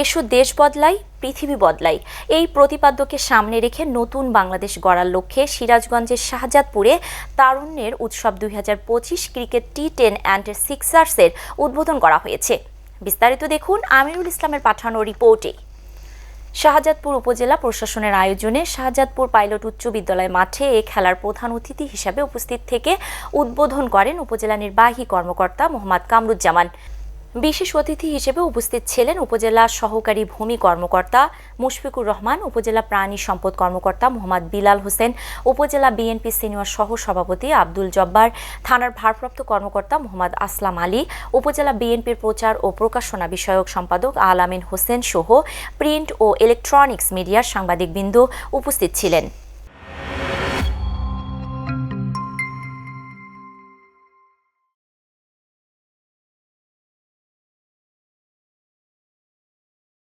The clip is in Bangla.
এসো দেশ বদলাই, পৃথিবী বদলাই। এই প্রতিপাদ্যকে সামনে রেখে নতুন বাংলাদেশ গড়ার লক্ষ্যে সিরাজগঞ্জের শাহজাদপুরে তারুণ্যের উৎসব দুই হাজার পঁচিশ ক্রিকেট টি টেন অ্যান্ড সিক্সার্সের উদ্বোধন করা হয়েছে। বিস্তারিত দেখুন আমিরুল ইসলামের পাঠানো রিপোর্টে। শাহজাদপুর উপজেলা প্রশাসনের আয়োজনে শাহজাদপুর পাইলট উচ্চ বিদ্যালয় মাঠে এ খেলার প্রধান অতিথি হিসাবে উপস্থিত থেকে উদ্বোধন করেন উপজেলা নির্বাহী কর্মকর্তা মোহাম্মদ কামরুজ্জামান। বিশেষ অতিথি হিসেবে উপস্থিত ছিলেন উপজেলা সহকারী ভূমি কর্মকর্তা মুশফিকুর রহমান, উপজেলা প্রাণী সম্পদ কর্মকর্তা মোহাম্মদ বিলাল হোসেন, উপজেলা বিএনপি সিনিয়র সহ সভাপতি আব্দুল জব্বার, থানার ভারপ্রাপ্ত কর্মকর্তা মোহাম্মদ আসলাম আলী, উপজেলা বিএনপির প্রচার ও প্রকাশনা বিষয়ক সম্পাদক আলামিন হোসেন সহ প্রিন্ট ও ইলেকট্রনিক্স মিডিয়ার সাংবাদিকবৃন্দ উপস্থিত ছিলেন।